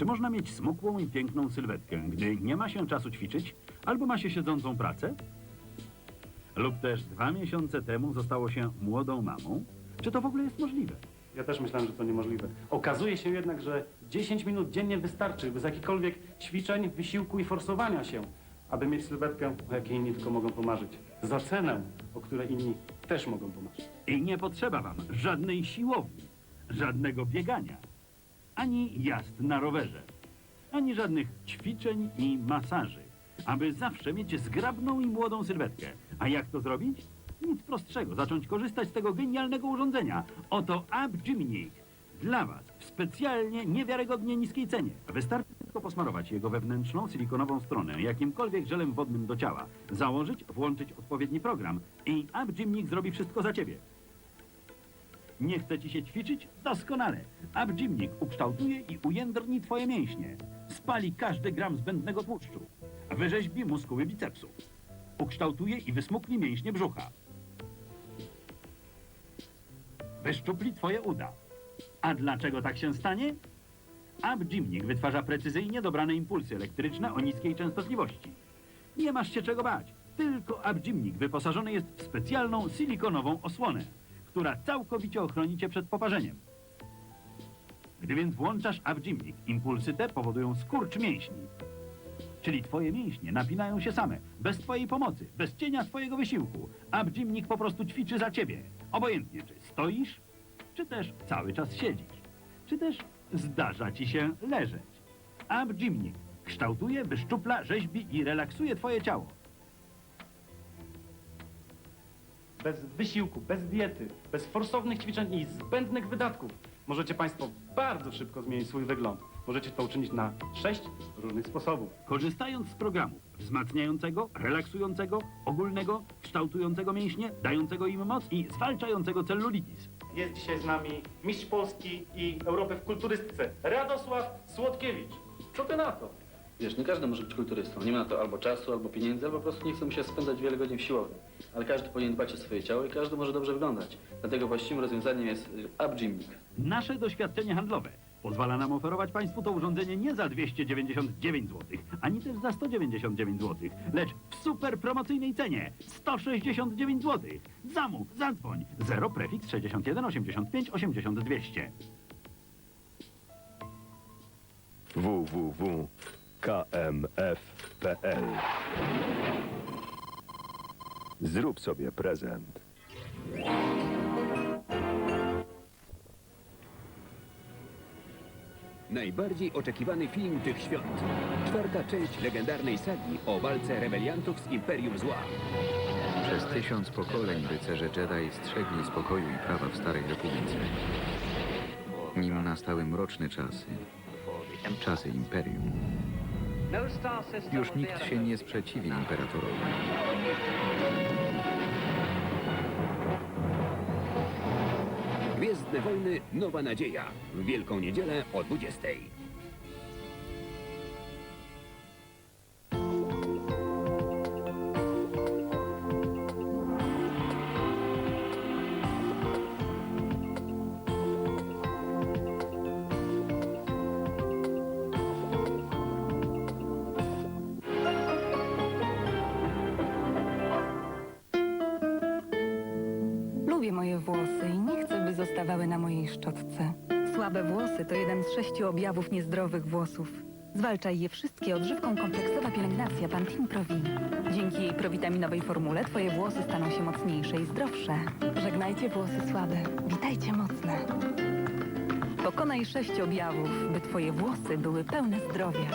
Czy można mieć smukłą i piękną sylwetkę, gdy nie ma się czasu ćwiczyć, albo ma się siedzącą pracę? Lub też dwa miesiące temu zostało się młodą mamą? Czy to w ogóle jest możliwe? Ja też myślałem, że to niemożliwe. Okazuje się jednak, że 10 minut dziennie wystarczy bez jakichkolwiek ćwiczeń, wysiłku i forsowania się, aby mieć sylwetkę, o jakiej inni tylko mogą pomarzyć. Za cenę, o której inni też mogą pomarzyć. I nie potrzeba wam żadnej siłowni, żadnego biegania, ani jazd na rowerze, ani żadnych ćwiczeń i masaży, aby zawsze mieć zgrabną i młodą sylwetkę. A jak to zrobić? Nic prostszego, zacząć korzystać z tego genialnego urządzenia. Oto Ab Gymnik. Dla Was w specjalnie niewiarygodnie niskiej cenie. Wystarczy tylko posmarować jego wewnętrzną silikonową stronę jakimkolwiek żelem wodnym do ciała, założyć, włączyć odpowiedni program i Ab Gymnik zrobi wszystko za Ciebie. Nie chce ci się ćwiczyć? Doskonale. Abgymnik ukształtuje i ujędrni twoje mięśnie. Spali każdy gram zbędnego tłuszczu. Wyrzeźbi muskuły bicepsu. Ukształtuje i wysmukli mięśnie brzucha. Wyszczupli twoje uda. A dlaczego tak się stanie? Abgymnik wytwarza precyzyjnie dobrane impulsy elektryczne o niskiej częstotliwości. Nie masz się czego bać. Tylko Abgymnik wyposażony jest w specjalną silikonową osłonę, która całkowicie ochroni cię przed poparzeniem. Gdy więc włączasz Abgymnik, impulsy te powodują skurcz mięśni. Czyli twoje mięśnie napinają się same, bez twojej pomocy, bez cienia twojego wysiłku. Abgymnik po prostu ćwiczy za ciebie. Obojętnie, czy stoisz, czy też cały czas siedzisz, czy też zdarza ci się leżeć. Abgymnik kształtuje, wyszczupla, rzeźbi i relaksuje twoje ciało. Bez wysiłku, bez diety, bez forsownych ćwiczeń i zbędnych wydatków możecie Państwo bardzo szybko zmienić swój wygląd. Możecie to uczynić na sześć różnych sposobów. Korzystając z programu wzmacniającego, relaksującego, ogólnego, kształtującego mięśnie, dającego im moc i zwalczającego cellulitis. Jest dzisiaj z nami mistrz Polski i Europy w kulturystyce Radosław Słodkiewicz. Co ty na to? Wiesz, nie każdy może być kulturystą. Nie ma na to albo czasu, albo pieniędzy, albo po prostu nie chce mu się spędzać wiele godzin w siłowni. Ale każdy powinien dbać o swoje ciało i każdy może dobrze wyglądać. Dlatego właściwym rozwiązaniem jest y, Abgymnik. Nasze doświadczenie handlowe pozwala nam oferować Państwu to urządzenie nie za 299 zł, ani też za 199 zł, lecz w super promocyjnej cenie 169 zł. Zamów, zadzwoń 0 prefiks 61 85 80 200. www.kmf.pl Zrób sobie prezent. Najbardziej oczekiwany film tych świąt. Czwarta część legendarnej sagi o walce rebeliantów z Imperium Zła. Przez tysiąc pokoleń rycerze Jedi strzegli spokoju i prawa w Starej Republice. Nim nastały mroczne czasy, czasy Imperium, już nikt się nie sprzeciwi Imperatorowi. Gwiezdne Wojny Nowa Nadzieja. W Wielką Niedzielę o 20. Lubię moje włosy i nie chcę, by zostawały na mojej szczotce. Słabe włosy to jeden z sześciu objawów niezdrowych włosów. Zwalczaj je wszystkie odżywką kompleksowa pielęgnacja Pantene Provin. Dzięki jej prowitaminowej formule twoje włosy staną się mocniejsze i zdrowsze. Żegnajcie włosy słabe, witajcie mocne. Pokonaj sześć objawów, by twoje włosy były pełne zdrowia.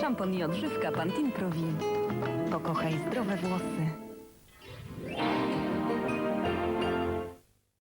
Szampon i odżywka Pantene Provin. Pokochaj zdrowe włosy.